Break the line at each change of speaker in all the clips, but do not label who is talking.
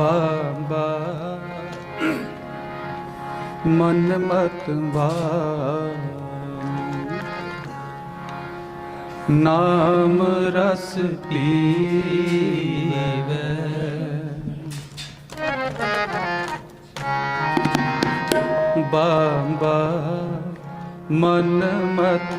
ਬਾਬਾ। ਮਨ ਮਤ ਬਾਬ ਨਾਮ ਰਸ ਪੀਵੇ। ਬਾਬਾ ਮਨ ਮਤ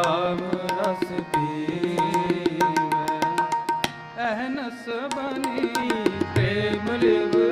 ਨਾਮ ਰਸ ਪੀਵੇ ਅਹਨਸ ਬਨੀ ਪ੍ਰੇਮ ਲਿਵਲਾਈ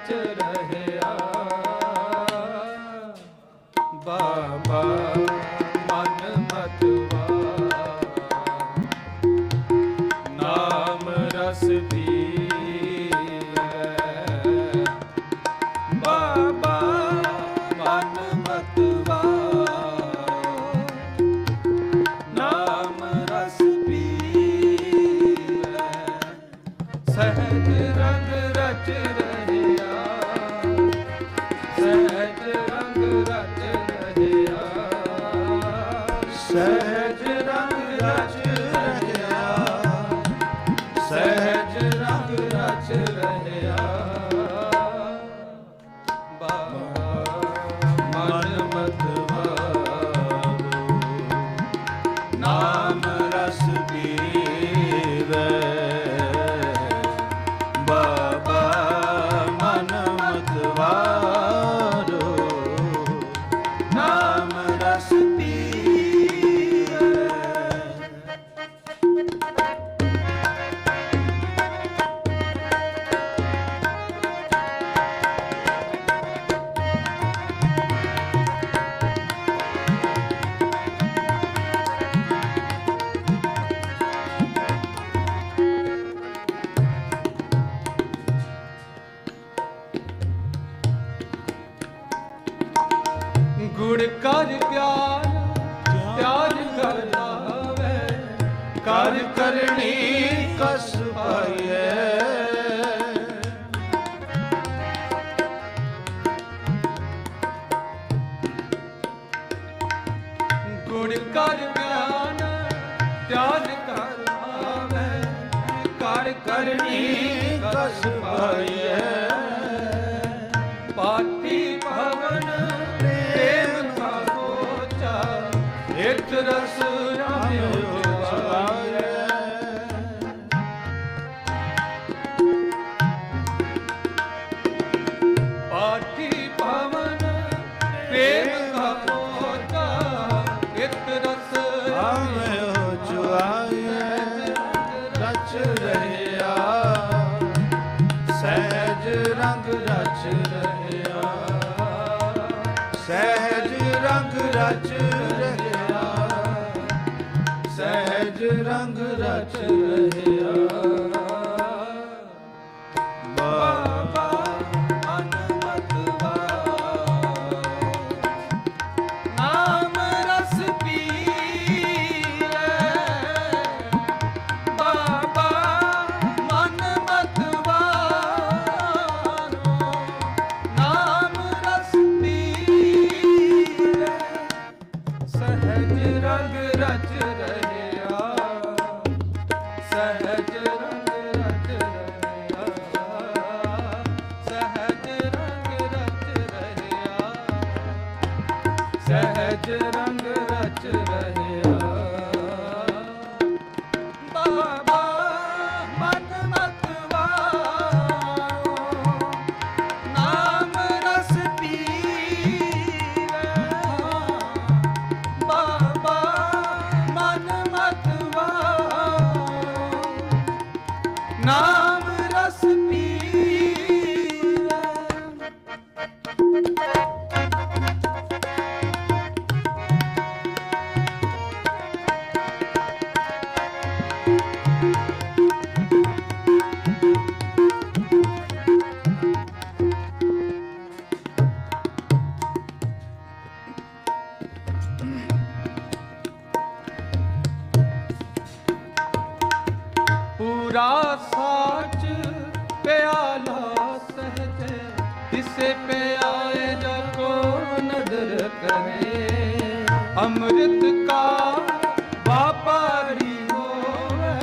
ਰਚ ਰਹਿਆ। ਬਾਬਾ, ਮਨ ਮਤਵਾ। ਨਾਮ ਰਸ ਪੀਵੇ ਬਾਬਾ, ਮਨ ਮਤਵਾ। ਨਾਮ ਰਸ ਪੀਵੇ ਸਹਿਜ ਰੰਗ ਰਚ ਰਹਿਆ ਕਰ ਪਿਆਰ ਪਿਆਰ ਕਰ ਲਾਵੇ ਕਰ ਕਰਨੀ ਕਸ ਪਾਈਏ। ਗੁੜ ਕਰ ਪਿਆਨ ਪਿਆਰ ਕਰ ਆਵੇ ਕਰ ਕਰਨੀ ਕਸ ਪਾਈਏ।
ਰਚ ਰਹਿਆ। ਸਹਿਜ ਰੰਗ ਰਚ ਰਹਿਆ।
ਕਰੇ। ਅੰਮ੍ਰਿਤ ਕਾ ਵਾਪਾਰੀ ਹੋਵੇ,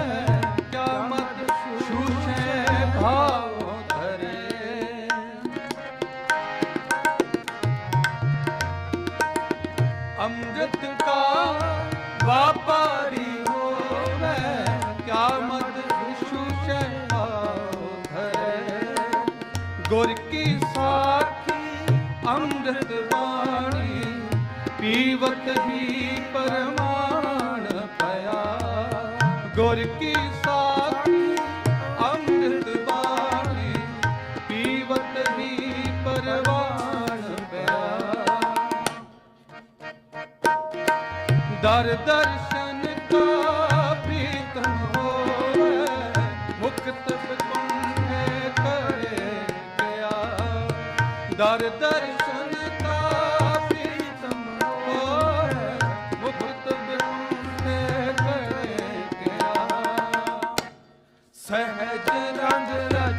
ਕਿਆਮਤ ਛੂਛੇ ਭਾਵ ਧਰੇ। ਅੰਮ੍ਰਿਤ ਵਾਪਾਰੀ ਹੋਵੇ, ਕਿਆਮਤ ਛੂਛੇ ਭਾਵ ਗੁਰ ਕੀ ਸਾਖੀ ਅੰਮ੍ਰਿਤ ਜੀਵਤ ਹੀ ਪਰਮਾਨ ਭਇਆ। ਗੁਰ ਕੀ ਸਾਖ, ਅੰਮ੍ਰਿਤ ਬਾਣੀ ਪੀਵਤ ਹੀ ਪਰਵਾਨ ਪਿਆ ਦਰ ਦਰਸ਼ਨ ਕਾ ਪ੍ਰੀਤਮ ਹੋਵੇ, ਮੁਕਤ ਪਤੰਗ ਦਰ ਦਰਸ਼ਨ ਸਹਿਜ ਰੰਗ ਰਚ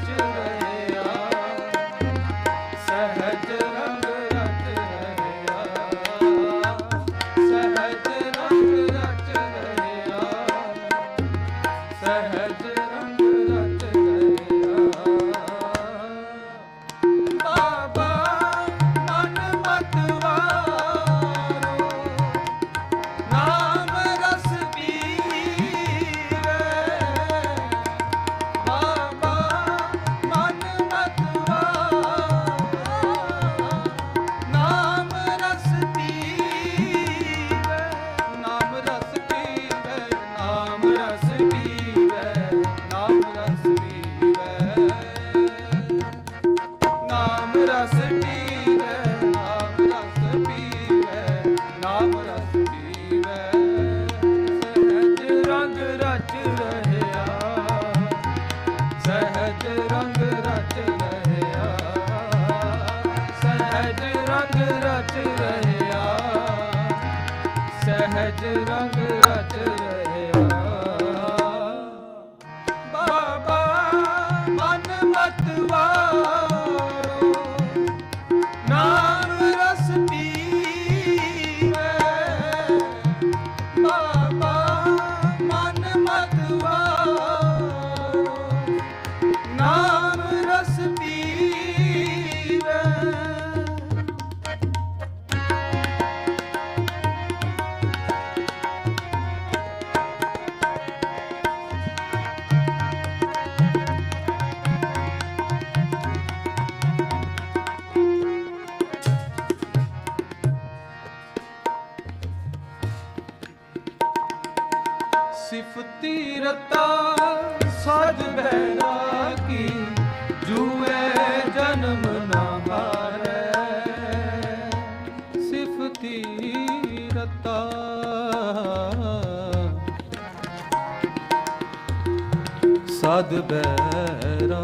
ਸਦ ਬੈਰਾ।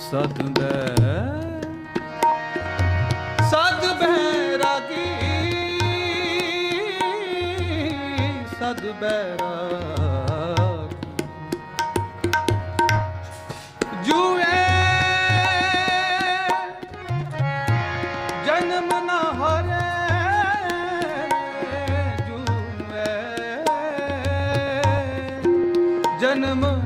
ਸਦ ਬੈ ਸਦ ਬੈਰਾਗੀ ਸਦ ਬੈਰਾਗੀ ਜਨਮ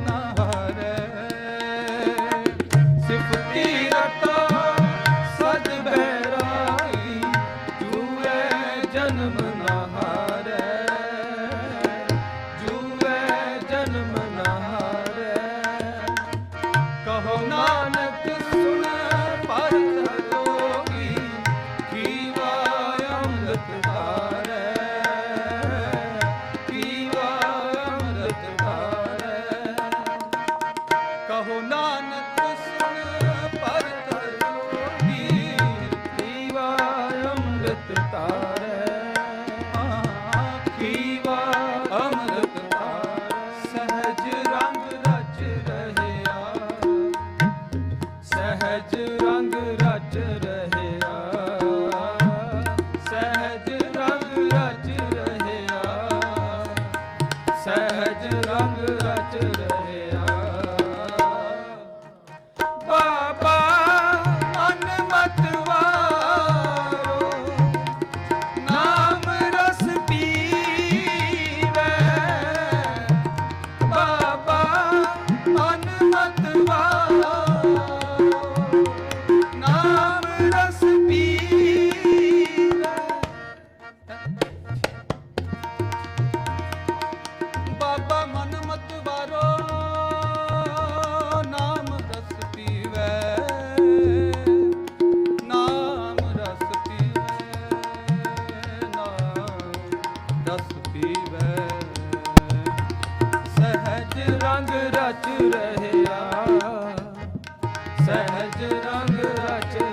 ਸਹਜ ਰੰਗ ਰਚ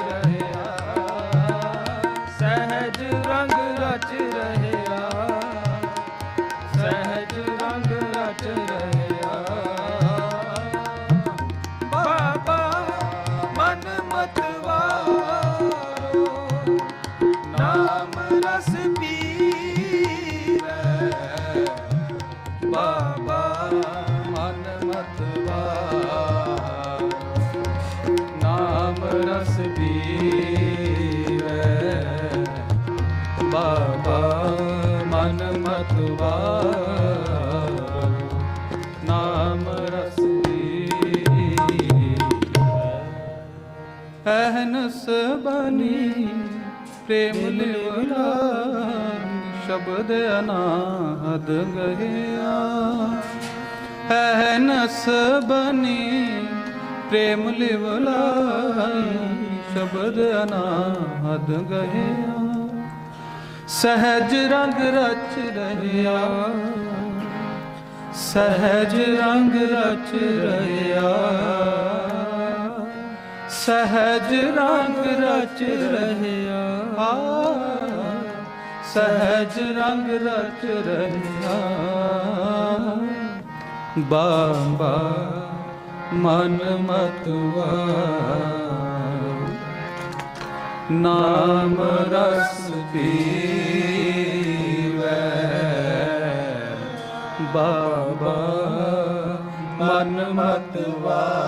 ਪ੍ਰੇਮ ਲਿਵਲਾ ਸ਼ਬਦ ਅਨਾਹਦ ਗਹਿਆ। ਅਹਨਸ ਬਨੀ ਪ੍ਰੇਮ ਲਿਵਲਾ ਸ਼ਬਦ ਅਨਾਹਦ ਗਹਿਆ। ਸਹਜ ਰੰਗ ਰਚ ਰਹਿਆ ਸਹਜ ਰੰਗ ਰਚ ਰਹਿਆ। ਸਹਜ ਰੰਗ ਰਚ ਰਹਿਆ। ਸਹਜ ਰੰਗ ਰਚ ਰਹਿਆ। ਬਾਬਾ ਮਨ ਮਤਵਾ। ਨਾਮ ਰਸ ਪੀਵੇ। ਬਾਬਾ ਮਨ ਮਤਵਾ।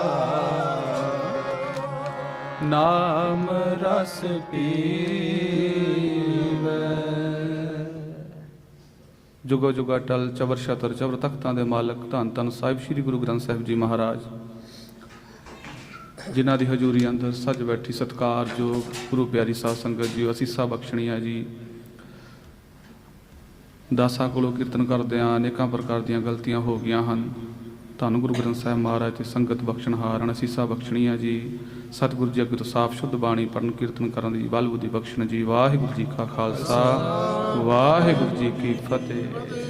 ਨਾਮ ਰਸ ਪੀਵੇ। ਜੁਗੋ ਜੁਗਾ ਟਲ ਚਵਰ ਛਤਰ ਚਵਰ ਤਖਤਾਂ ਦੇ ਮਾਲਕ ਧੰਨ ਧੰਨ ਸਾਹਿਬ ਸ੍ਰੀ ਗੁਰੂ ਗ੍ਰੰਥ ਸਾਹਿਬ ਜੀ ਮਹਾਰਾਜ। ਜਿਨ੍ਹਾਂ ਦੀ ਹਜ਼ੂਰੀ ਅੰਦਰ ਸੱਜ ਬੈਠੀ ਸਤਿਕਾਰਯੋਗ ਗੁਰੂ ਪਿਆਰੀ ਸਾਧ ਸੰਗਤ ਜੀ ਅਸੀਸਾਂ ਬਖਸ਼ਣੀਆਂ ਜੀ। ਦਾਸਾਂ ਕੋਲੋਂ ਕੀਰਤਨ ਕਰਦਿਆਂ ਅਨੇਕਾਂ ਪ੍ਰਕਾਰ ਦੀਆਂ ਗਲਤੀਆਂ ਹੋ ਗਈਆਂ ਹਨ। ਧੰਨ ਗੁਰੂ ਗ੍ਰੰਥ ਸਾਹਿਬ ਮਹਾਰਾਜ ਤੇ ਸੰਗਤ ਬਖਸ਼ਣਹਾਰਨ ਅਸੀਸਾਂ ਬਖਸ਼ਣੀਆਂ ਜੀ। ਸਤਿਗੁਰੂ ਜੀ ਅੱਗੇ ਤੋਂ ਸਾਫ਼ ਸ਼ੁੱਧ ਬਾਣੀ ਪੜਨ ਕੀਰਤਨ ਕਰਨ ਦੀ ਬਲ ਬੁੱਧੀ ਬਖਸ਼ਣ ਜੀ ਵਾਹਿਗੁਰੂ ਜੀ ਕਾ ਖਾਲਸਾ, ਵਾਹਿਗੁਰੂ ਜੀ ਕੀ ਫਤਿਹ।